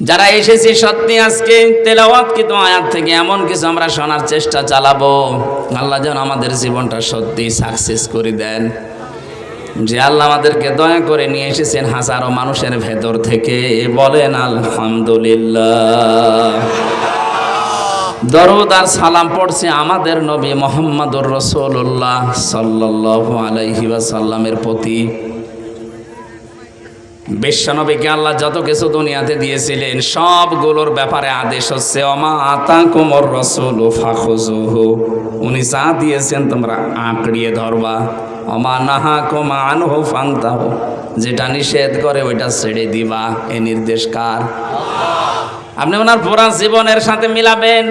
যারা এসেছি সত্যি আজকে, তেলাওয়াত কিন্তু আয়াত থেকে? এমন কিছু আমরা শোনার চেষ্টা চালাবো। আল্লাহ যেন আমাদের জীবনটা সত্যি সাকসেস করে দেন। যে আল্লাহ আমাদেরকে দয়া করে নিয়ে এসেছেন হাজারো মানুষের ভেতর থেকে বলেন, আলহামদুলিল্লাহ। দরদ আর সালাম পড়ছে আমাদের নবী মোহাম্মদুর রসুল্লাহ সাল্লাহ আলাইহি ওয়াসাল্লামের প্রতি। বিশ্বনবীকে আল্লাহ যত কিছু দুনিয়াতে দিয়েছিলেন সবগুলোর ব্যাপারে আদেশ হচ্ছে অমা আতা কোমর রসুল ফাখুজুহু উনি চা দিয়েছেন তোমরা আঁকড়িয়ে ধরবা। অমা নাহা কোমা আনহু ফাংতাহ যেটা নিষেধ করে ওইটা ছেড়ে দিবা। এ নির্দেশ কার? আপনি ওনার পুরা জীবনের সাথে মিলাবেন।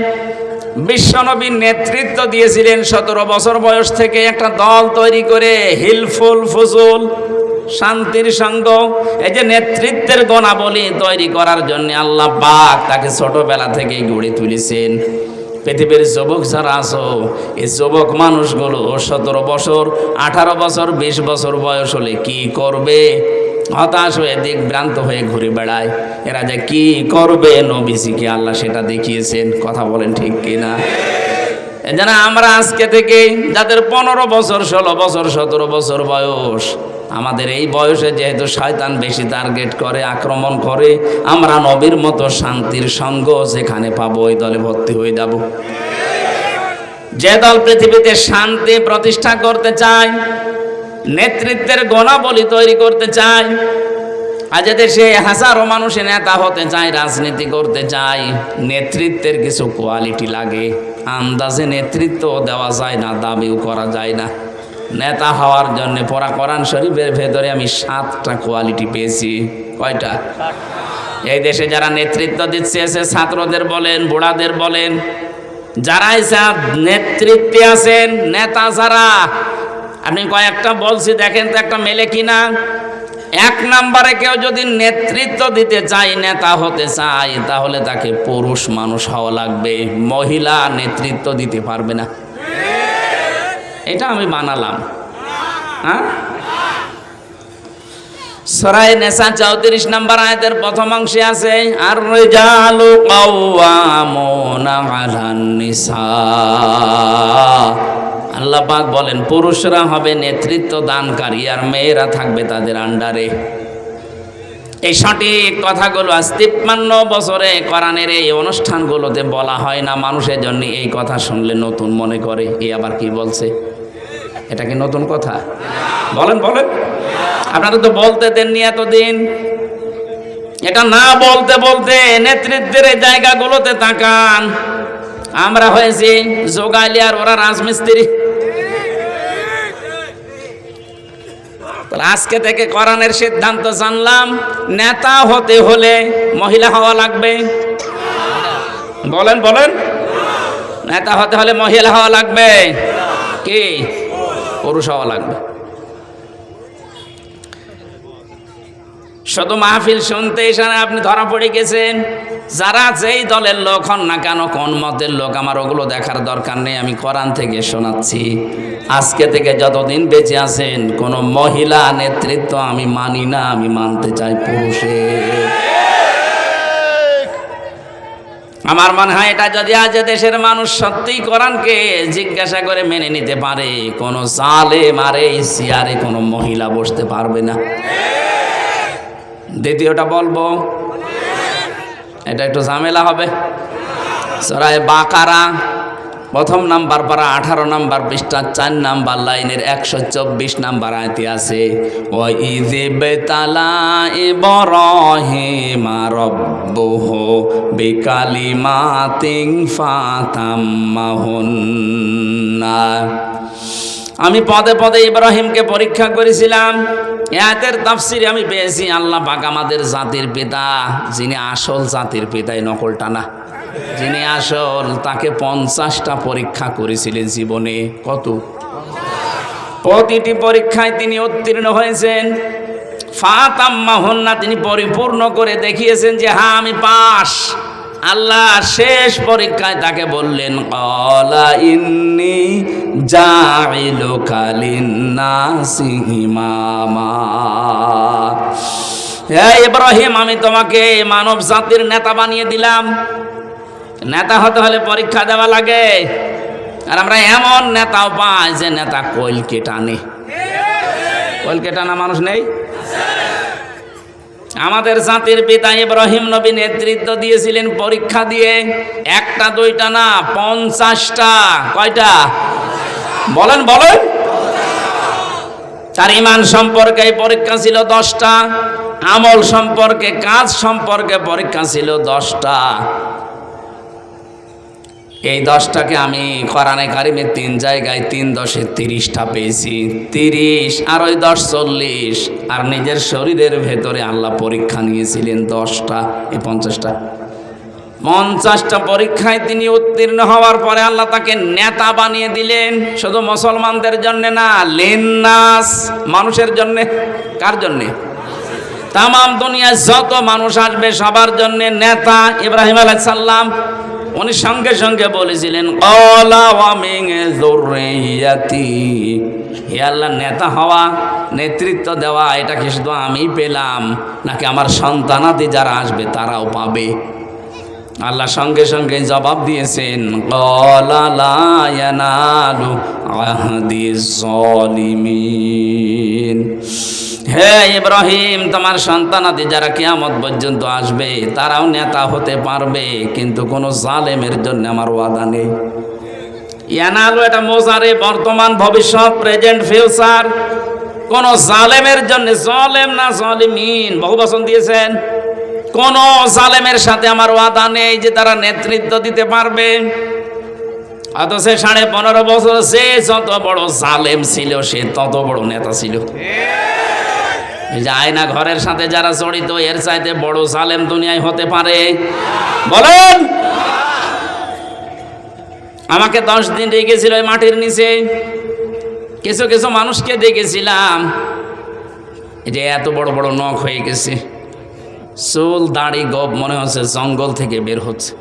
বিশ্বনবী নেতৃত্ব দিয়েছিলেন সতেরো বছর বয়স থেকে একটা দল তৈরি করে হিলফুল ফুজুল। শান্তির সঙ্গ। এই যে নেতৃত্বের গণাবলী তৈরি করার জন্য আল্লাহ পাক তাকে ছোটবেলা থেকেই গড়ে তুলেছেন। পৃথিবীর যুবক যারা আছো, এই যুবক মানুষগুলো সতেরো বছর, আঠারো বছর, বিশ বছর বয়স হলে কি করবে? হতাশ হয়ে দিক ভ্রান্ত হয়ে ঘুরে বেড়ায়। এরা যে কি করবে? নবীজিকে আল্লাহ সেটা দেখিয়েছেন। কথা বলেন ঠিক কিনা? যেন আমরা আজকে থেকে যাদের পনেরো বছর, ষোলো বছর, সতেরো বছর বয়স আমাদের এই বয়সে যেহেতু শয়তান বেশি টার্গেট করে, আক্রমণ করে, আমরা নবীর মতো শান্তির সঙ্গ যেখানে পাবো, ওই দলে ভর্তি হয়ে যাব। যে দল পৃথিবীতে শান্তি প্রতিষ্ঠা করতে চায়, নেতৃত্বের গণাবলী তৈরি করতে চায় আজ দেশে হাজারো মানুষে নেতা হতে চায়, রাজনীতি করতে চায়, নেতৃত্বের কিছু কোয়ালিটি লাগে। আন্দাজে নেতৃত্ব দেওয়া যায় না, দাবিও করা যায় না। নেতা হওয়ার জন্য পড়া কোরআন শরীফের ভেতরে আমি সাতটা কোয়ালিটি পেয়েছি। কয়টা? এই দেশে যারা নেতৃত্ব দিচ্ছে, এসে ছাত্রদের বলেন, বুড়াদের বলেন, যারাই নেতৃত্বে আছেন, নেতা যারা আপনি কয়েকটা বলছি, দেখেন তো একটা মেলে কিনা। এক নম্বরে কেউ যদি নেতৃত্ব দিতে চায়, নেতা হতে চায়, তাহলে তাকে পুরুষ মানুষ হওয়া লাগবে। মহিলা নেতৃত্ব দিতে পারবে না। এটা আমি বানালাম। হ্যাঁ? সরাই নেশা চৌত্রিশ নম্বর আয়াতের প্রথম অংশে আছে আর রিজালু নিসা। আল্লাহ বলেন, পুরুষরা হবে নেতৃত্ব দানকারী আর মেয়েরা থাকবে তাদের আন্ডারে। এই সঠিক কথাগুলো আজ তিপ্পান্ন বছরে কোরআনের এই অনুষ্ঠানগুলোতে বলা হয় না মানুষের জন্য এই কথা শুনলে নতুন মনে করে। এ আবার কি বলছে? এটা কি নতুন কথা? বলেন বলেন। আপনারা তো বলতে দেননি এতদিন। এটা না বলতে বলতে নেতৃত্বের এই জায়গাগুলোতে তাকান। আমরা হয়েছি যোগাইলি আর ওরা রাজমিস্ত্রি। আজকে থেকে কোরআনের সিদ্ধান্ত জানলাম, নেতা হতে হলে মহিলা হওয়া লাগবে। বলেন বলেন। নেতা হতে হলে মহিলা হওয়া লাগবে। কি? পুরুষ হওয়া লাগবে। শুধু মাহফিল শুনতে এসে আপনি ধরা পড়ে গেছেন। যারা যেই দলের লোক হন না কেন, কোন মতের লোক, আমার ওগুলো দেখার দরকার নেই, আমি কোরআন থেকে শোনাচ্ছি। আজকে থেকে যতদিন বেঁচে আছেন, কোনো মহিলা নেতৃত্ব আমি মানি না, আমি মানতে চাই পুরুষের। আমার মনে হয় এটা যদি আজ দেশের মানুষ সত্যিই কোরআনকে জিজ্ঞাসা করে মেনে নিতে পারে, কোনো জালে মারে সিয়ারে কোনো মহিলা বসতে পারবে না। দ্বিতীয়টা বলব, এটা একটু ঝামেলা হবে। সরাই বাকারা প্রথম নাম্বার পারা আঠারো নাম্বার পৃষ্ঠা, চার নাম্বার লাইনের একশো চব্বিশ নাম্বার আয়তে আছে। ও ইদে বেতালা ইবরাহিমা রব্বুহ বিকালিমাতিন ফাতাম্মাহুন্না। আমি পদে পদে ইব্রাহিমকে পরীক্ষা করেছিলাম। এতের তাফসিরে আমি পেয়েছি, আল্লাহ পাক আমাদের জাতির পিতা, যিনি আসল জাতির পিতাই নকলটা না যিনি আসল, তাকে পঞ্চাশটা পরীক্ষা করেছিলেন জীবনে। কত? প্রতিটি পরীক্ষায় তিনি উত্তীর্ণ হয়েছেন। ফাতাম্মা তিনি পরিপূর্ণ করে দেখিয়েছেন যে হ্যাঁ আমি পাস আল্লাহ শেষ পরীক্ষায় তাকে বললেন কলা ইন্নি জাইলু কালিন্নাসি ইমামা ইব্রাহিম, আমি তোমাকে মানব জাতির নেতা বানিয়ে দিলাম। নেতা হতে হলে পরীক্ষা দেওয়া লাগে। আর আমরা এমন নেতাও পাই যে নেতা কইলকে টানে। কইলকে টানা মানুষ নেই? আমাদের জাতির পিতা ইব্রাহিম নবী নেতৃত্ব দিয়েছিলেন পরীক্ষা দিয়ে। একটা, দুইটা না, পঞ্চাশটা। কয়টা? বলেন বলেন। তার ইমান সম্পর্কে পরীক্ষা ছিল দশটা, আমল সম্পর্কে, কাজ সম্পর্কে পরীক্ষা ছিল দশটা। এই দশটাকে আমি কোরআনে কারিমে তিন জায়গায় তিন দশে তিরিশটা পেয়েছি। তিরিশ, আর ওই দশ চল্লিশ। আর নিজের শরীরের ভেতরে আল্লাহ পরীক্ষা নিয়েছিলেন দশটা, এই পঞ্চাশটা। পঞ্চাশটা পরীক্ষায় তিনি উত্তীর্ণ হওয়ার পরে আল্লাহ তাকে নেতা বানিয়ে দিলেন। শুধু মুসলমানদের জন্যে না, লেন্নাস, মানুষের জন্যে। কার জন্যে? তাম দুনিয়ায় যত মানুষ আসবে সবার জন্যে নেতা। ইব্রাহিম আলাইহিস সাল্লাম উনি সঙ্গে সঙ্গে বলেছিলেন আল্লাহ, নেতা হওয়া, নেতৃত্ব দেওয়া, এটা কি শুধু আমি পেলাম? নাকি আমার সন্তানাদি যারা আসবে, তারাও পাবে? আল্লাহ সঙ্গে সঙ্গে জবাব দিয়েছেন হে ইব্রাহিম, তোমার সন্তানাদি যারা কিয়ামত পর্যন্ত আসবে, তারাও নেতা হতে পারবে, কিন্তু কোনো জালেমের জন্য আমার ওয়াদা নেই। ইয়ানালু এটা মোজারে বর্তমান ভবিষ্যৎ, প্রেজেন্ট ফিউচার। কোন জালেমের জন্য জলেম না জলিমিন। বহু বচন দিয়েছেন কোন জালেমের সাথে আমার ওয়াদা নেই যে তারা নেতৃত্ব দিতে পারবে। অথচ সাড়ে পনেরো বছর সে যত বড় জালেম ছিল, সে তত বড় নেতা ছিল। এই যে আয়না ঘরের সাথে যারা জড়িত, এর চাইতে বড় জালেম দুনিয়ায় হতে পারে। বলেন! আমাকে দশ দিন রেখেছিল ওই মাটির নিচে। কিছু কিছু মানুষকে দেখেছিলাম যে এত বড় বড় নখ হয়ে গেছে। চুল, দাড়ি গপ মনে হচ্ছে জঙ্গল থেকে বের হচ্ছে।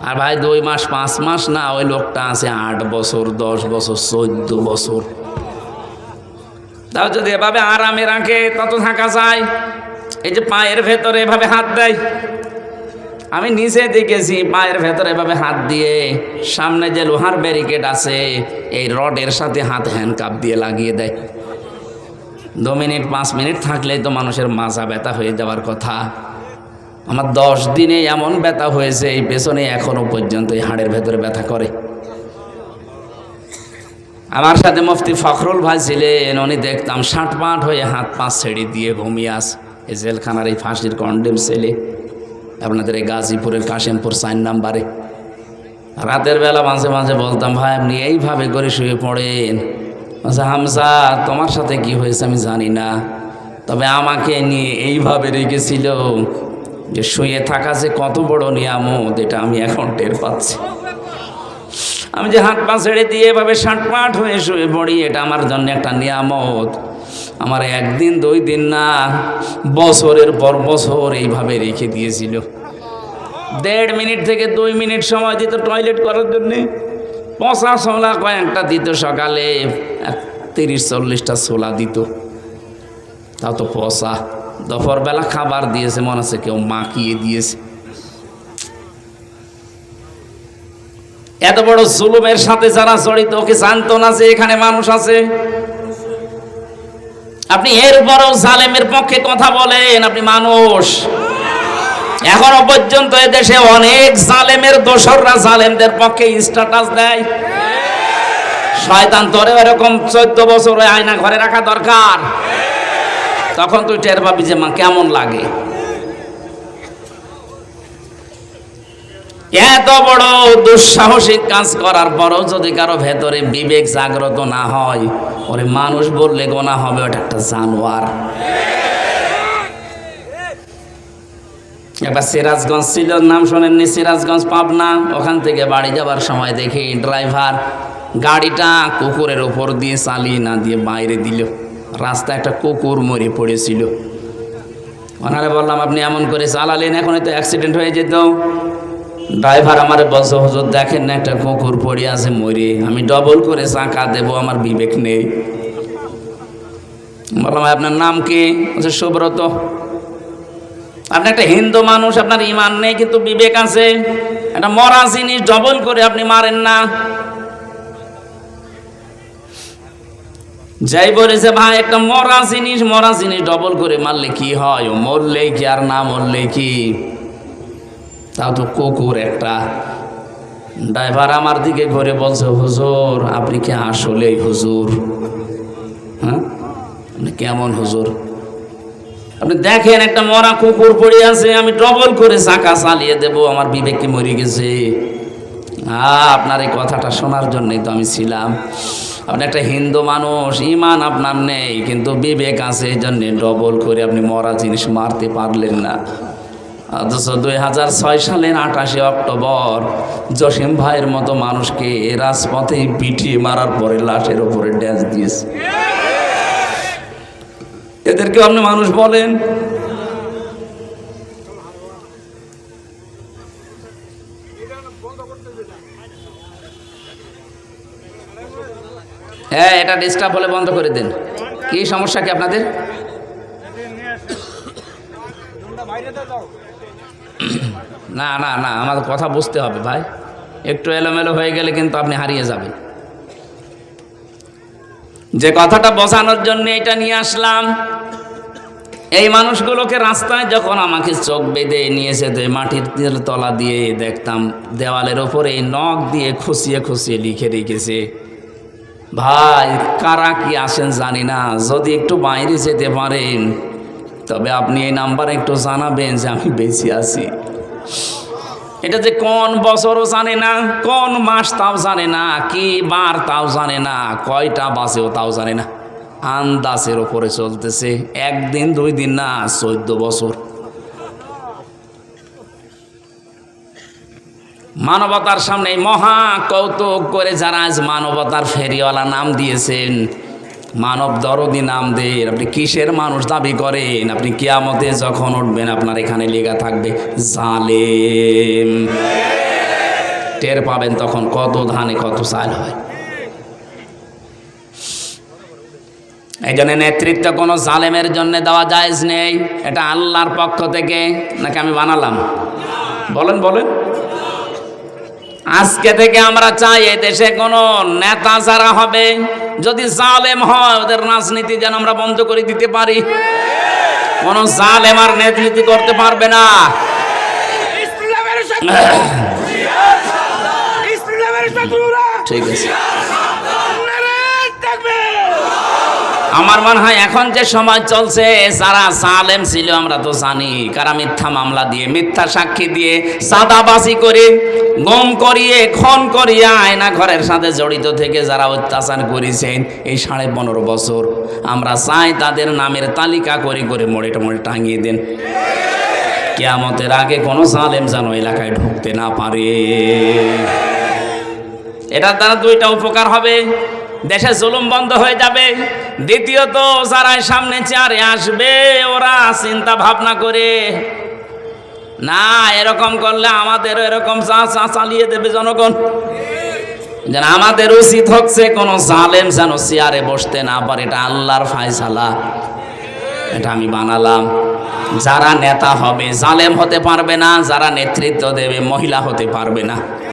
আর ভাই, দুই মাস, পাঁচ মাস না, ওই লোকটা আছে আট বছর, দশ বছর, চোদ্দ বছর। তাও যদি এভাবে আরামে রাখে, তত থাকা যায়। এই যে পায়ের ভেতরে এভাবে হাত দেয়। আমি নিচে দেখেছি পায়ের ভেতরে এভাবে হাত দিয়ে, সামনে যে লোহার ব্যারিকেড আছে, এই রডের সাথে হাত হ্যান্ডকাপ দিয়ে লাগিয়ে দেয়। দু মিনিট, পাঁচ মিনিট থাকলেই তো মানুষের মাজা ব্যথা হয়ে যাওয়ার কথা। আমার দশ দিনে এমন ব্যথা হয়েছে, এই পেছনে এখনও পর্যন্ত এই হাড়ের ভেতরে ব্যথা করে। আমার সাথে মুফতি ফখরুল ভাই ছিলেন, উনি দেখতাম ষাট পাট হয়ে হাত পাঁচ ছেড়ে দিয়ে ঘুমিয়ে আস এই জেলখানার এই ফাঁসির কন্ডেম ছেলে আপনাদের এই গাজীপুরের কাশিমপুর সাইন নাম্বারে। রাতের বেলা মাঝে মাঝে বলতাম, ভাই, আপনি এইভাবে করে শুয়ে পড়েন। আচ্ছা হামসা তোমার সাথে কি হয়েছে আমি জানি না। তবে আমাকে নিয়ে এইভাবে রেখেছিল যে শুয়ে থাকা যে কত বড় নিয়ামত, এটা আমি এখন টের পাচ্ছি। আমি যে হাত পা ছেড়ে দিয়ে এভাবে ষাটপাট হয়ে শুয়ে পড়ি, এটা আমার জন্য একটা নিয়ামত। আমার একদিন, দুই দিন না, বছরের পর বছর এইভাবে রেখে দিয়েছিল। দেড় মিনিট থেকে দুই মিনিট সময় দিত টয়লেট করার জন্যে। পচা ছোলা কয়েকটা দিত সকালে তিরিশ চল্লিশটা ছোলা দিত। তাও তো পচা দুপুরবেলা খাবার দিয়েছে, মনে হচ্ছে কেউ মাখিয়ে দিয়েছে। এত বড় জুলুমের সাথে যারা জড়িত, ওকে জানতো না যে এখানে মানুষ আছে। আপনি এরপরও জালেমের পক্ষে কথা বলেন, আপনি মানুষ। এখনও পর্যন্ত দেশে অনেক জালেমের দোসররা জালেমদের পক্ষে স্ট্যাটাস দেয়। শয়তান তোরে এরকম চোদ্দ বছর আয়না ঘরে রাখা দরকার। তখন তুই টের পাবি যে মা, কেমন লাগে। এত বড় দুঃসাহসিক কাজ করার পরও যদি কারও ভেতরে বিবেক জাগ্রত না হয়, ওরে মানুষ বললে গোনা হবে, ওটা একটা জানোয়ার। একটা সিরাজগঞ্জ ছিল, নাম শোনেননি, সিরাজগঞ্জ পাবনা। ওখান থেকে বাড়ি যাবার সময় দেখি ড্রাইভার গাড়িটা কুকুরের ওপর দিয়ে চালিয়ে না দিয়ে বাইরে দিল। রাস্তায় একটা কুকুর মরে পড়েছিল। ওনারে বললাম, আপনি এমন করে চালালেন এখন তো অ্যাক্সিডেন্ট হয়ে যেত। ড্রাইভার আমার বলছে, হুজুর, দেখেন না একটা কুকুর পড়ে আছে, মরে। আমি ডবল করে চাকা দেবো, আমার বিবেক নেই। বললাম আপনার নাম কি? সুব্রত। আপনি একটা হিন্দু মানুষ, আপনার ইমান নেই, কিন্তু বিবেক আছে। একটা মরা জিনিস ডবল করে আপনি মারেন না। যাই বলেছে, ভাই, একটা মরা জিনিস মরা জিনিস ডবল করে মারলে কি হয়? মরলে কি আর না মরলে কি? তাও তো কুকুর একটা। ড্রাইভার আমার দিকে ঘুরে বলছে, হুজুর, আপনি কি আসলেই হুজুর? হ্যাঁ? কেমন হুজুর? আপনি দেখেন একটা মরা কুকুর পড়ে আছে, আমি ডবল করে চাকা চালিয়ে দেব, আমার বিবেক কি মরে গেছে। আপনার এই কথাটা শোনার জন্যই তো আমি ছিলাম। আপনি একটা হিন্দু মানুষ ইমান আপনার নেই, কিন্তু বিবেক আছে, এই জন্যে ডবল করে আপনি মরা জিনিস মারতে পারলেন না। অথচ দুই হাজার ছয় সালের আঠাশে অক্টোবর, জসিম ভাইয়ের মতো মানুষকে রাজপথে পিটিয়ে মারার পরে লাশের ওপরে ড্যাস দিয়েছে। এদেরকেও আপনি মানুষ বলেন। হ্যাঁ এটা ডিস্টার্ব হলে বন্ধ করে দিন। কি সমস্যা কি আপনাদের? না না না, আমাদের কথা বুঝতে হবে ভাই। একটু এলোমেলো হয়ে গেলে কিন্তু আপনি হারিয়ে যাবেন। যে কথাটা বোঝানোর জন্য এটা নিয়ে আসলাম। এই মানুষগুলোকে রাস্তায় যখন আমাকে চোখ বেঁধে নিয়ে যেতে মাটির তলা দিয়ে দেখতাম, দেওয়ালের ওপরে নখ দিয়ে খুশিয়ে খুশিয়ে লিখে রেখেছে, ভাই, কারা কি আসেন জানি না, যদি একটু বাইরে যেতে পারেন, তবে আপনি এই নাম্বারে একটু জানাবেন যে আমি বেঁচে আছি। এটা যে কোন বছরও জানে না, কোন মাস তাও জানে না, কি বার তাও জানে না, কয়টা বাসেও তাও জানে না। আন্দাজের ওপরে চলতেছে। একদিন, দুই দিন না, চোদ্দ বছর। মানবতার সামনে মহা কৌতুক করে যারা আজ মানবতার ফেরিওয়ালা নাম দিয়েছেন, মানব দরদি নাম দেন আপনি কিসের মানুষ দাবি করেন? আপনি কিয়ামতে যখন উঠবেন, আপনার এখানে লেগা থাকবে জালেম। টের পাবেন তখন কত ধানে, কত চাল হয়। এই জন্য নেতৃত্ব কোনো জালেমের জন্য দেওয়া যায় নেই। এটা আল্লাহর পক্ষ থেকে নাকি আমি বানালাম? বলেন বলেন। আজকে থেকে আমরা চাই এই দেশে কোনো নেতা যারা হবে যদি জালেম হয় ওদের রাজনীতি যেন আমরা বন্ধ করে দিতে পারি। কোন জালেম আর নেতৃত্ব করতে পারবে না। ঠিক আছে নারায়ণ থাকবে আমার মনে হয় এখন যে সময় চলছে, যারা সালেম ছিল আমরা তো জানি, কারা মিথ্যা মামলা দিয়ে, মিথ্যা সাক্ষী দিয়ে সাদাবাজি করে, গম করিয়ে, খন করিয়ে আয়না ঘরের সাথে জড়িত থেকে যারা অত্যাচার করেছেন এই সাড়ে পনেরো বছর আমরা চাই তাদের নামের তালিকা করে করে মোড়ে মোড়ে টাঙিয়ে দেন। কেয়ামতের আগে কোনো সালেম যেন এলাকায় ঢুকতে না পারে। এটার দ্বারা দুইটা উপকার হবে। দেশে জুলুম বন্ধ হয়ে যাবে। দ্বিতীয়ত যারা সামনে চেয়ারে আসবে, ওরা চিন্তা ভাবনা করে, না, এরকম করলে আমাদের এরকম চা চা চালিয়ে দেবে জনগণ। যেন আমাদের উচিত হচ্ছে কোনো জালেম যেন চেয়ারে বসতে না পারে, এটা আল্লাহর ফায়সালা। এটা আমি বানালাম। যারা নেতা হবে, জালেম হতে পারবে না, যারা নেতৃত্ব দেবে, মহিলা হতে পারবে না।